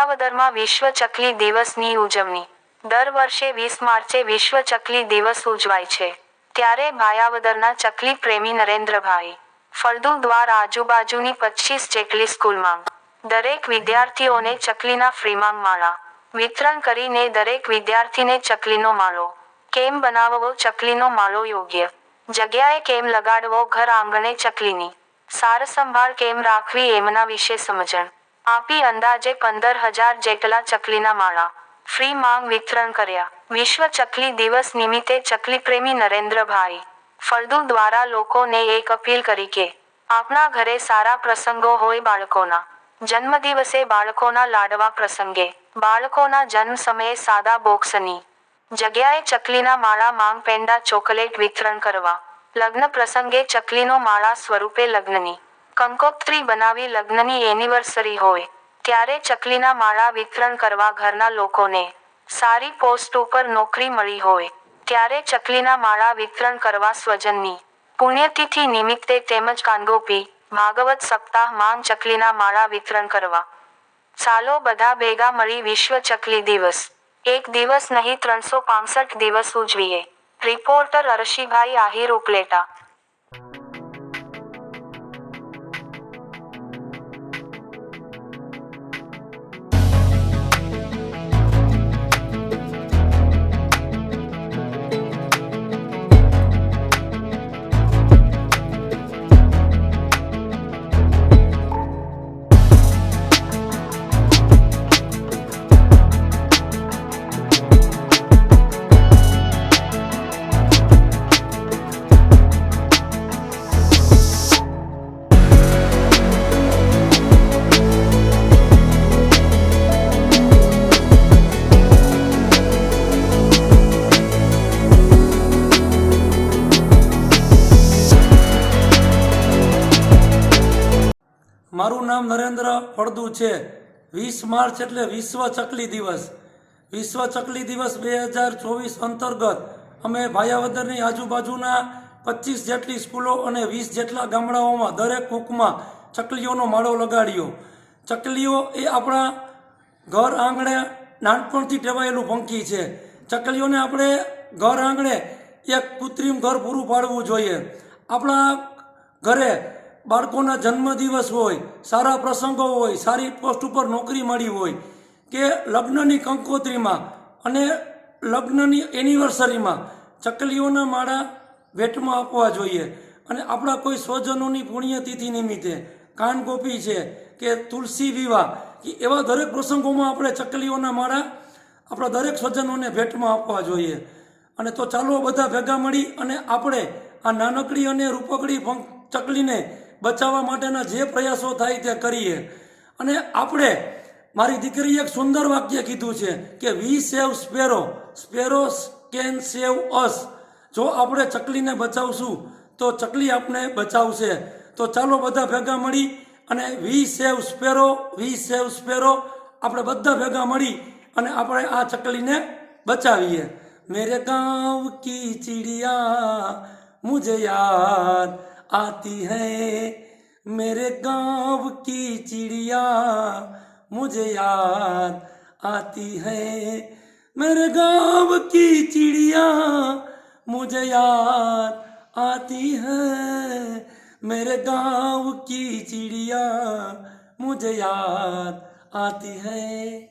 ભાયાવદરમાં વિશ્વ ચકલી દિવસની ઉજવણી. દર વર્ષે વીસ માર્ચે વિશ્વ ચકલી દિવસ ઉજવાય છે. ત્યારે ભાયાવદરના ચકલી પ્રેમી નરેન્દ્રભાઈ ફળદુ દ્વાર આજુબાજુની પચીસ જેટલી સ્કૂલમાં દરેક વિદ્યાર્થીઓને ચકલીના ફ્રીમાં માળા વિતરણ કરીને દરેક વિદ્યાર્થીને ચકલીનો માળો. કેમ બનાવવો ચકલીનો માળો યોગ્ય? જગ્યાએ કેમ લગાડવો ઘર આંગણે ચકલીની સાર સંભાળ કેમ રાખવી એમના વિશે સમજણ. આપી અંદાજે પંદર હજાર જેટલા ચકલીના માળા. ફ્રી માંગ વિતરણ કર્યા. વિશ્વ ચકલી દિવસ નિમિત્તે ચકલી પ્રેમી નરેન્દ્રભાઈ ફળદુ દ્વારા લોકોને એક અપીલ કરી કે આપણા ઘરે સારા પ્રસંગો હોય બાળકોના. જન્મદિવસે બાળકોના લાડવા પ્રસંગે. બાળકોના જન્મ સમયે સાદા બોક્સની જગ્યાએ ચકલીના માળા માંગ પેંડા ચોકલેટ વિતરણ કરવા. લગ્ન પ્રસંગે ચકલીનો માળા સ્વરૂપે લગ્નની કંકોત્રી બનાવી લગ્નની એનિવર્સરી હોય, ત્યારે ચકલીના માળા વિતરણ કરવા ઘરના લોકોને સારી પોસ્ટ ઉપર નોકરી મળી હોય, ત્યારે ચકલીના માળા વિતરણ કરવા સ્વજનની પુણ્યતિથિ નિમિત્તે તેમજ કાનગોપી ભાગવત સપ્તાહ માન ચકલીના માળા વિતરણ કરવા. ચાલો બધા ભેગા મળી વિશ્વ ચકલી દિવસ. એક દિવસ નહીં, ત્રણસો દિવસ ઉજવીએ. રિપોર્ટર અરશીભાઈ આહિર ઉપલેટા. મારું નામ નરેન્દ્ર ફળદુ છે. વીસ માર્ચ એટલે વિશ્વ ચકલી દિવસ. વિશ્વ ચકલી દિવસ બે હજાર ચોવીસ અંતર્ગત અમે ભાયાવદરની આજુબાજુના પચીસ જેટલી સ્કૂલો અને વીસ જેટલા ગામડાઓમાં દરેક કૂકમાં ચકલીઓનો માળો લગાડ્યો. ચકલીઓ એ આપણા ઘર આંગણે નાનપણથી ટેવાયેલું પંખી છે. ચકલીઓને આપણે ઘર આંગણે એક કૃત્રિમ ઘર પૂરું પાડવું જોઈએ. આપણા ઘરે બાળકોના જન્મદિવસ હોય, સારા પ્રસંગો હોય, સારી પોસ્ટ ઉપર નોકરી મળી હોય, કે લગ્નની કંકોત્રીમાં અને લગ્નની એનિવર્સરીમાં ચકલીઓના માળા ભેટમાં આપવા જોઈએ. અને આપણા કોઈ સ્વજનોની પુણ્યતિથિ નિમિત્તે કાનગોપી છે કે તુલસી વિવાહ, કે એવા દરેક પ્રસંગોમાં આપણે ચકલીઓના માળા આપણા દરેક સ્વજનોને ભેટમાં આપવા જોઈએ. અને તો ચાલો બધા ભેગા મળી અને આપણે આ નાનકડી અને રૂપકડી ચકલીને બચાવવા માટેના જે પ્રયાસો થાય તે કરીએ. અને આપણે, મારી દીકરીએ એક સુંદર વાક્ય કીધું છે કે we save sparrow sparrow can save us જો આપણે ચકલીને બચાવશું, તો ચકલી આપણે બચાવશે. તો ચાલો બધા ભેગા મળી અને વી સેવ સ્પેરો વી સેવ સ્પેરો આપણે બધા ભેગા મળી અને આપણે આ ચકલીને બચાવીએ. મેરે ગાંવ કી ચિડિયા, મુજે યાદ आती है। मेरे गाँव की चिड़िया मुझे याद आती है। मेरे गाँव की चिड़िया मुझे याद आती है। मेरे गाँव की चिड़िया मुझे याद आती है।